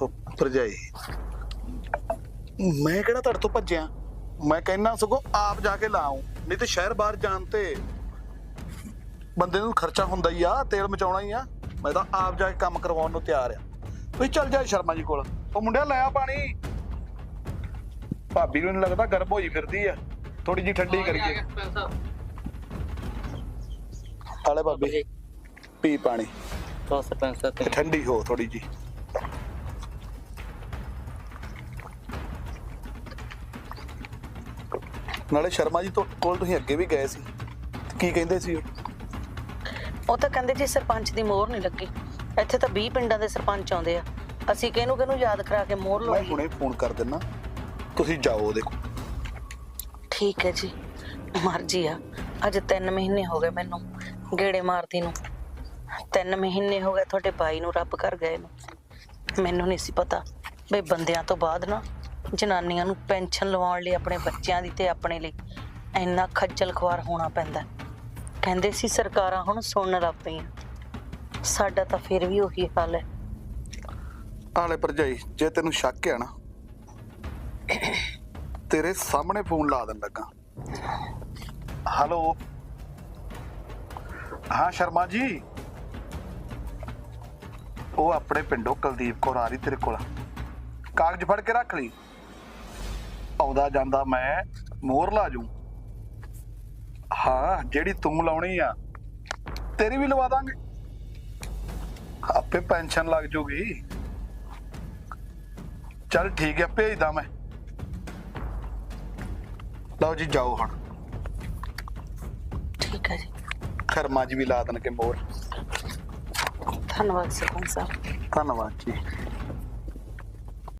ਭਰਜਾਈ। ਮੈਂ ਕਿਹੜਾ ਤੁਹਾਡੇ ਤੋਂ ਭੱਜਿਆ? ਮੈਂ ਕਹਿਣਾ ਸਗੋਂ ਆਪ ਜਾ ਕੇ ਲਾਉਂ ਨਹੀਂ ਤੇ ਸ਼ਹਿਰ ਬਾਹਰ ਜਾਣ ਤੇ ਬੰਦੇ ਨੂੰ ਖਰਚਾ ਹੁੰਦਾ ਹੀ ਆ ਤੇਲ ਮਚਾਉਣਾ ਹੀ ਆ। ਮੈਂ ਤਾਂ ਆਪ ਜਾ ਕੇ ਕੰਮ ਕਰਵਾਉਣ ਨੂੰ ਤਿਆਰ ਆ। ਤੁਸੀਂ ਚੱਲ ਜਾ ਸ਼ਰਮਾ ਜੀ ਕੋਲ। ਉਹ ਮੁੰਡਿਆ ਲੈ ਪਾਣੀ। ਭਾਬੀ ਨੂੰ ਲੱਗਦਾ ਗਰਮ ਹੋਈ ਫਿਰਦੀ ਆ। ਥੋੜੀ ਜੀ ਠੰਡੀ ਕਰੀਏ। ਆਲੇ ਭਾਬੀ ਪੀ ਪਾਣੀ। ਤਾਂ ਸਰਪੰਚ ਸਾਹਿਬ ਠੰਡੀ ਹੋ ਥੋੜੀ ਜੀ ਨਾਲੇ ਸ਼ਰਮਾ ਜੀ ਤੋਂ ਕੋਲ ਤੁਸੀਂ ਅੱਗੇ ਵੀ ਗਏ ਸੀ। ਤੇ ਕੀ ਕਹਿੰਦੇ ਸੀ ਉਹ? ਉਹ ਤਾਂ ਕਹਿੰਦੇ ਜੀ ਸਰਪੰਚ ਦੀ ਮੋਹਰ ਨਹੀਂ ਲੱਗੀ। ਇੱਥੇ ਤਾਂ 20 ਪਿੰਡਾਂ ਦੇ ਸਰਪੰਚ ਆਉਂਦੇ ਆ। ਅਸੀਂ ਕਿਹਨੂੰ ਕਿਹਨੂੰ ਯਾਦ ਕਰਾ ਕੇ ਮੋਹਰ ਮੈਂ ਲਵਾਈ ਹੁਣੇ ਫੋਨ ਕਰ ਦਿੰਨਾ। ਤੁਸੀਂ ਜਾਓ ਉਹਦੇ ਕੋਲ ਠੀਕ ਹੈ ਜੀ। ਮਰਜ਼ੀ ਆ। ਅੱਜ 3 ਮਹੀਨੇ ਹੋ ਗਏ ਮੈਨੂੰ ਗੇੜੇ ਮਾਰਦੀ ਨੂੰ। 3 ਮਹੀਨੇ ਹੋ ਗਏ ਤੁਹਾਡੇ ਬਾਈ ਨੂੰ ਰੱਬ ਕਰ ਗਏ ਨੂੰ। ਮੈਨੂੰ ਨਹੀਂ ਸੀ ਪਤਾ ਬਈ ਬੰਦਿਆਂ ਤੋਂ ਬਾਅਦ ਨਾ ਜਨਾਨੀਆਂ ਨੂੰ ਪੈਨਸ਼ਨ ਲਵਾਉਣ ਲਈ ਆਪਣੇ ਬੱਚਿਆਂ ਦੀ ਤੇ ਆਪਣੇ ਲਈ ਇੰਨਾ ਖੱਜਲ ਖੁਆਰ ਹੋਣਾ ਪੈਂਦਾ ਕਹਿੰਦੇ ਸੀ ਸਰਕਾਰਾਂ ਹੁਣ ਸੁਣਨ ਲੱਗ ਪਈਆਂ। ਸਾਡਾ ਤਾਂ ਫਿਰ ਵੀ ਉਹੀ ਹਾਲ ਹੈ। ਆਲੇ ਭਰਜਾਈ, ਜੇ ਤੈਨੂੰ ਸ਼ੱਕ ਹੈ ਨਾ, ਤੇਰੇ ਸਾਹਮਣੇ ਫੋਨ ਲਾ ਦੇਣ ਲੱਗਾ। ਹੈਲੋ। ਹਾਂ, ਸ਼ਰਮਾ ਜੀ। ਉਹ ਆਪਣੇ ਪਿੰਡੋਂ ਕੁਲਦੀਪ ਕੌਰ ਆ ਰਹੀ ਤੇਰੇ ਕੋਲ। ਕਾਗਜ਼ ਫੜ ਕੇ ਰੱਖ ਲਈ। ਆਉਂਦਾ ਜਾਂਦਾ ਮੈਂ ਮੋਹਰ ਲਾ ਜੂ। ਹਾਂ ਜਿਹੜੀ ਤੂੰ ਲਾਉਣੀ ਆ ਤੇਰੀ ਵੀ ਲਵਾ ਦਾਂਗੇ। ਆਪੇ ਪੈਨਸ਼ਨ ਲੱਗ ਜੂਗੀ। ਚੱਲ ਠੀਕ ਹੈ ਭੇਜਦਾ ਮੈਂ। ਲਓ ਜੀ ਜਾਓ ਹੁਣ। ਠੀਕ ਹੈ ਜੀ। ਖਰਮਾ ਜੀ ਵੀ ਲਾ ਦੇਣਗੇ ਮੋਰ ਧੰਨਵਾਦ ਸਰਪੰਚ ਸਾਹਿਬ। ਧੰਨਵਾਦ ਜੀ।